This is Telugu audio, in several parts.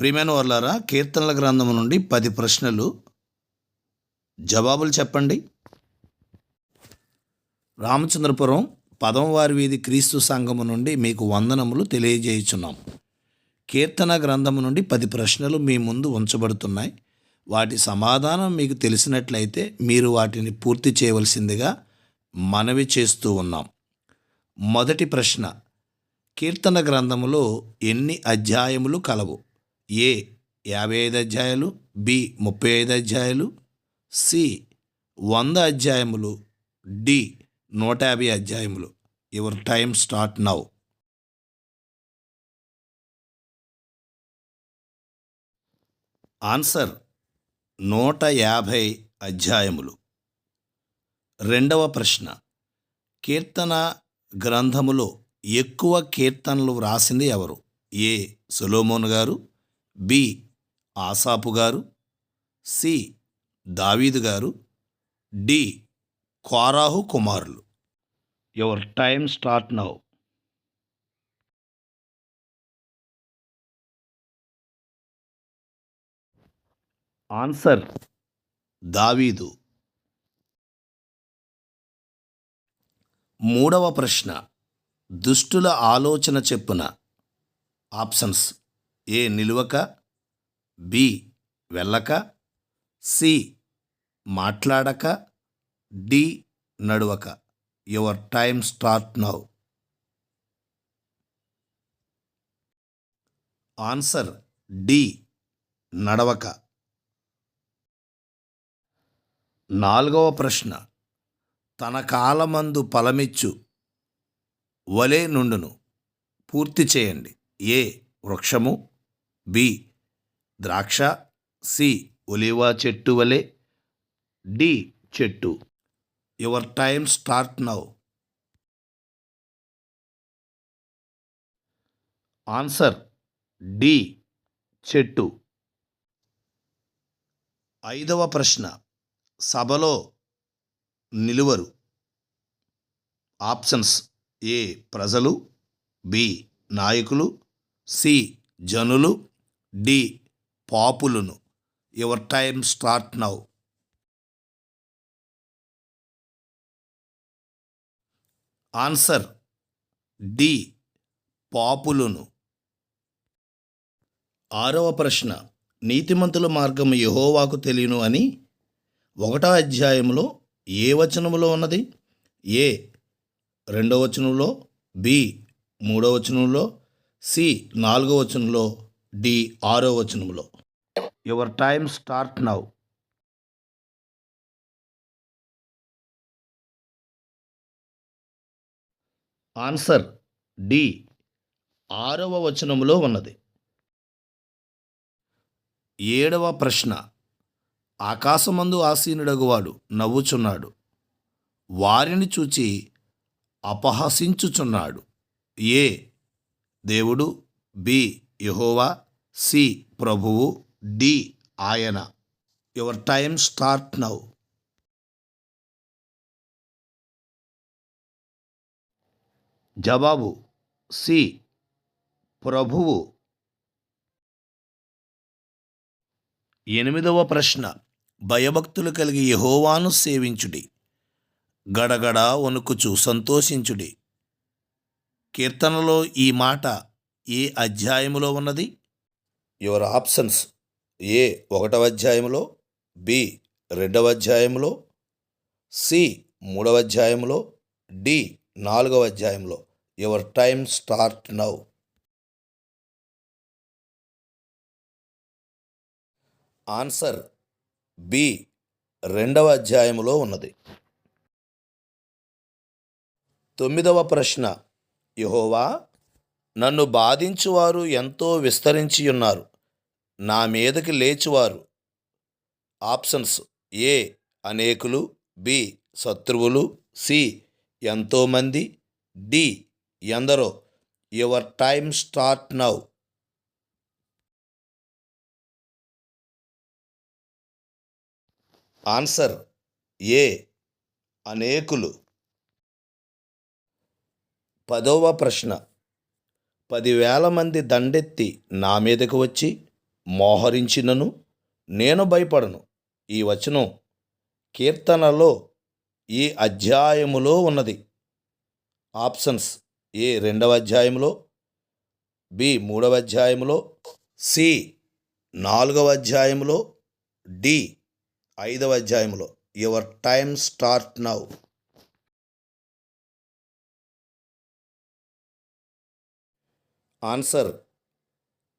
ప్రియమైన వర్లారా కీర్తనల గ్రంథం నుండి పది ప్రశ్నలు. జవాబులు చెప్పండి. రామచంద్రపురం పదమవారి వీధి క్రీస్తు సంఘము నుండి మీకు వందనములు తెలియజేయుచున్నాం. కీర్తన గ్రంథము నుండి పది ప్రశ్నలు మీ ముందు ఉంచబడుతున్నాయి. వాటి సమాధానం మీకు తెలిసినట్లయితే మీరు వాటిని పూర్తి చేయవలసిందిగా మనవి చేస్తూ ఉన్నాం. మొదటి ప్రశ్న కీర్తన గ్రంథములో ఎన్ని అధ్యాయములు కలవు? ఏ యాభై ఐదు అధ్యాయాలు బి ముప్పై ఐదు అధ్యాయాలు సి వంద అధ్యాయములు డి నూట యాభై అధ్యాయములు. Your time start now. Answer నూట యాభై అధ్యాయములు. రెండవ ప్రశ్న. కీర్తన గ్రంథములో ఎక్కువ కీర్తనలు వ్రాసింది ఎవరు? ఏ సులోమోన్ గారు బి. ఆసాపు గారు సి. దావీదు గారు డి. కోరాహు కుమారులు. Your time start now. Answer. దావీదు. మూడవ ప్రశ్న. దుష్టుల ఆలోచన చెప్పున. ఆప్షన్స్. ఏ నిలువక బి వెళ్ళక సి మాట్లాడక D నడువక. Your time start now answer D నడవక. నాలుగవ ప్రశ్న. తన కాలమందు ఫలమిచ్చు. వలె నుండును. పూర్తి చేయండి. ఏ వృక్షము? బి. ద్రాక్ష. సి. ఒలివా చెట్టు వలె. డి. చెట్టు. Your time start now. Answer. D. చెట్టు. ఐదవ ప్రశ్న. సభలో నిలువరు. ఆప్షన్స్. ఏ. ప్రజలు. బి. నాయకులు. సి. జనులు. డి పాపులను. Your time start now. Answer D పాపులను. ఆరవ ప్రశ్న నీతిమంతుల మార్గం యహోవాకు తెలియను అని ఒకటో అధ్యాయంలో ఏ వచనంలో ఉన్నది? ఏ రెండవ వచనంలో బి మూడవ వచనంలో సి నాలుగో వచనంలో డి ఆరో వచనంలో your time start now answer D ఆరవ వచనములో ఉన్నది. ఏడవ ప్రశ్న. ఆకాశమందు ఆసీనుడగువాడు నవ్వుచున్నాడు. వారిని చూచి అపహసించుచున్నాడు. ఏ? దేవుడు. బి? యహోవా. సి ప్రభువు డి ఆయన. యువర్ టైం స్టార్ట్ నౌ జవాబు సి ప్రభువు. ఎనిమిదవ ప్రశ్న. భయభక్తులు కలిగి యహోవాను సేవించుడి. గడగడ వణుకుచు సంతోషించుడి. కీర్తనలో ఈ మాట ఏ అధ్యాయములో ఉన్నది? యువర్ ఆప్షన్స్ ఏ ఒకటవ అధ్యాయంలో బి రెండవ అధ్యాయంలో సి మూడవ అధ్యాయంలో డి నాలుగవ అధ్యాయంలో your time start now. Answer B రెండవ అధ్యాయములో ఉన్నది. తొమ్మిదవ ప్రశ్న. యహోవా నన్ను బాధించువారు ఎంతో విస్తరించి ఉన్నారు నా మీదకి లేచివారు. ఆప్షన్స్ ఏ అనేకులు బి శత్రువులు సి ఎంతోమంది డి ఎందరో. Your time start now. Answer A అనేకులు. పదవ ప్రశ్న. పదివేల మంది దండెత్తి నా మీదకు వచ్చి మోహరించినను నేను భయపడను. ఈ వచనం కీర్తనలో ఈ అధ్యాయములో ఉన్నది. ఆప్షన్స్ ఏ రెండవ అధ్యాయంలో బి మూడవ అధ్యాయంలో సి నాలుగవ అధ్యాయంలో డి ఐదవ అధ్యాయంలో your time start now. Answer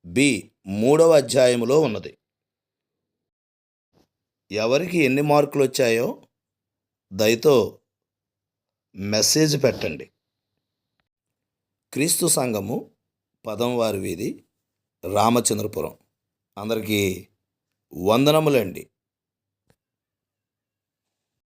B మూడవ అధ్యాయములో ఉన్నది. ఎవరికి ఎన్ని మార్కులు వచ్చాయో దయతో మెసేజ్ పెట్టండి. క్రీస్తు సంఘము పదంవారి వీధి రామచంద్రపురం. అందరికీ వందనములండి.